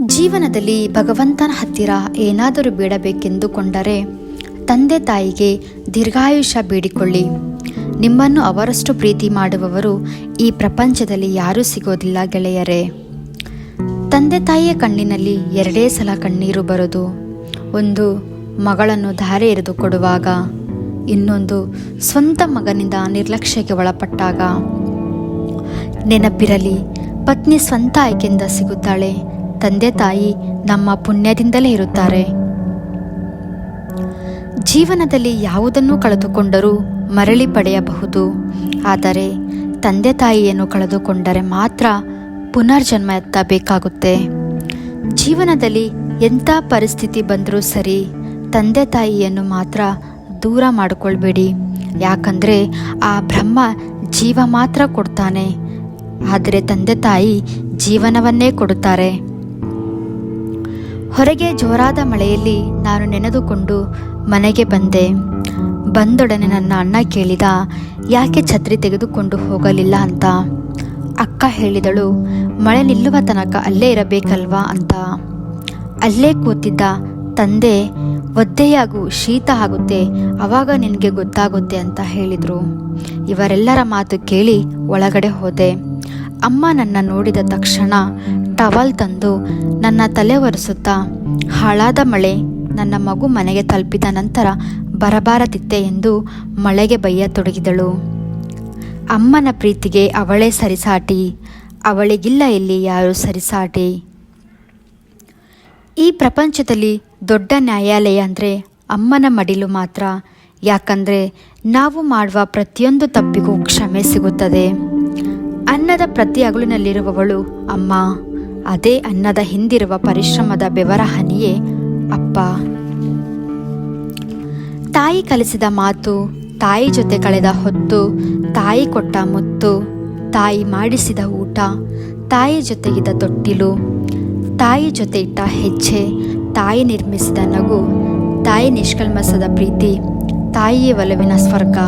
ಜೀವನದಲ್ಲಿ ಭಗವಂತನ ಹತ್ತಿರ ಏನಾದರೂ ಬೇಡಬೇಕೆಂದುಕೊಂಡರೆ ತಂದೆ ತಾಯಿಗೆ ದೀರ್ಘಾಯುಷ್ಯ ಬೇಡಿಕೊಳ್ಳಿ. ನಿಮ್ಮನ್ನು ಅವರಷ್ಟು ಪ್ರೀತಿ ಮಾಡುವವರು ಈ ಪ್ರಪಂಚದಲ್ಲಿ ಯಾರೂ ಸಿಗೋದಿಲ್ಲ ಗೆಳೆಯರೇ. ತಂದೆ ತಾಯಿಯ ಕಣ್ಣಿನಲ್ಲಿ ಎರಡೇ ಸಲ ಕಣ್ಣೀರು ಬರೋದು ಒಂದು, ಮಗಳನ್ನು ಧಾರೆ ಎರೆದು ಕೊಡುವಾಗ. ಇನ್ನೊಂದು, ಸ್ವಂತ ಮಗನಿಂದ ನಿರ್ಲಕ್ಷ್ಯಕ್ಕೆ ಒಳಪಟ್ಟಾಗ. ನೆನಪಿರಲಿ, ಪತ್ನಿ ಸ್ವಂತ ಆಯ್ಕೆಯಿಂದ ಸಿಗುತ್ತಾಳೆ. ತಂದೆ ತಾಯಿ ನಮ್ಮ ಪುಣ್ಯದಿಂದಲೇ ಇರುತ್ತಾರೆ. ಜೀವನದಲ್ಲಿ ಯಾವುದನ್ನು ಕಳೆದುಕೊಂಡರೂ ಮರಳಿ ಪಡೆಯಬಹುದು. ಆದರೆ ತಂದೆ ತಾಯಿಯನ್ನು ಕಳೆದುಕೊಂಡರೆ ಮಾತ್ರ ಪುನರ್ಜನ್ಮ ಎತ್ತಬೇಕಾಗುತ್ತೆ. ಜೀವನದಲ್ಲಿ ಎಂಥ ಪರಿಸ್ಥಿತಿ ಬಂದರೂ ಸರಿ ತಂದೆ ತಾಯಿಯನ್ನು ಮಾತ್ರ ದೂರ ಮಾಡಿಕೊಳ್ಬೇಡಿ. ಯಾಕಂದರೆ ಆ ಬ್ರಹ್ಮ ಜೀವ ಮಾತ್ರ ಕೊಡ್ತಾನೆ. ಆದರೆ ತಂದೆ ತಾಯಿ ಜೀವನವನ್ನೇ ಕೊಡುತ್ತಾರೆ. ಹೊರಗೆ ಜೋರಾದ ಮಳೆಯಲ್ಲಿ ನಾನು ನೆನೆದುಕೊಂಡು ಮನೆಗೆ ಬಂದೆ. ಬಂದೊಡನೆ ನನ್ನ ಅಣ್ಣ ಕೇಳಿದ, ಯಾಕೆ ಛತ್ರಿ ತೆಗೆದುಕೊಂಡು ಹೋಗಲಿಲ್ಲ ಅಂತ? ಅಕ್ಕ ಹೇಳಿದಳು, ಮಳೆ ನಿಲ್ಲುವ ತನಕ ಅಲ್ಲೇ ಇರಬೇಕಲ್ವಾ ಅಂತ. ಅಲ್ಲೇ ಕೂತಿದ್ದ ತಂದೆ, ಒದ್ದೆಯಾಗು, ಶೀತ ಆಗುತ್ತೆ, ಅವಾಗ ನಿನಗೆ ಗೊತ್ತಾಗುತ್ತೆ ಅಂತ ಹೇಳಿದರು. ಇವರೆಲ್ಲರ ಮಾತು ಕೇಳಿ ಒಳಗಡೆ ಹೋದೆ. ಅಮ್ಮ ನನ್ನ ನೋಡಿದ ತಕ್ಷಣ ಟವಲ್ ತಂದು ನನ್ನ ತಲೆ ಒರೆಸುತ್ತಾ, ಹಾಳಾದ ಮಳೆ ನನ್ನ ಮಗು ಮನೆಗೆ ತಲುಪಿದ ನಂತರ ಬರಬಾರದಿತ್ತೆ ಎಂದು ಮಳೆಗೆ ಬೈಯತೊಡಗಿದಳು ಅಮ್ಮನ ಪ್ರೀತಿಗೆ ಅವಳೇ ಸರಿಸಾಟಿ, ಅವಳಿಗಿಲ್ಲ ಇಲ್ಲಿ ಯಾರು ಸರಿಸಾಟಿ. ಈ ಪ್ರಪಂಚದಲ್ಲಿ ದೊಡ್ಡ ನ್ಯಾಯಾಲಯ ಅಂದರೆ ಅಮ್ಮನ ಮಡಿಲು ಮಾತ್ರ. ಯಾಕಂದರೆ ನಾವು ಮಾಡುವ ಪ್ರತಿಯೊಂದು ತಪ್ಪಿಗೂ ಕ್ಷಮೆ ಸಿಗುತ್ತದೆ. ಅನ್ನದ ಪ್ರತಿ ಅಗಲಿನಲ್ಲಿರುವವಳು ಅಮ್ಮ. ಅದೇ ಅನ್ನದ ಹಿಂದಿರುವ ಪರಿಶ್ರಮದ ಬೆವರ ಹನಿಯೇ ಅಪ್ಪ. ತಾಯಿ ಕಲಿಸಿದ ಮಾತು, ತಾಯಿ ಜೊತೆ ಕಳೆದ ಹೊತ್ತು, ತಾಯಿ ಕೊಟ್ಟ ಮುತ್ತು, ತಾಯಿ ಮಾಡಿಸಿದ ಊಟ, ತಾಯಿ ಜೊತೆಗಿದ್ದ ತೊಟ್ಟಿಲು, ತಾಯಿ ಜೊತೆ ಇಟ್ಟ ಹೆಜ್ಜೆ, ತಾಯಿ ನಿರ್ಮಿಸಿದ ನಗು, ತಾಯಿ ನಿಷ್ಕಲ್ಮಸದ ಪ್ರೀತಿ, ತಾಯಿಯ ಒಲವಿನ ಸ್ವರ್ಗ.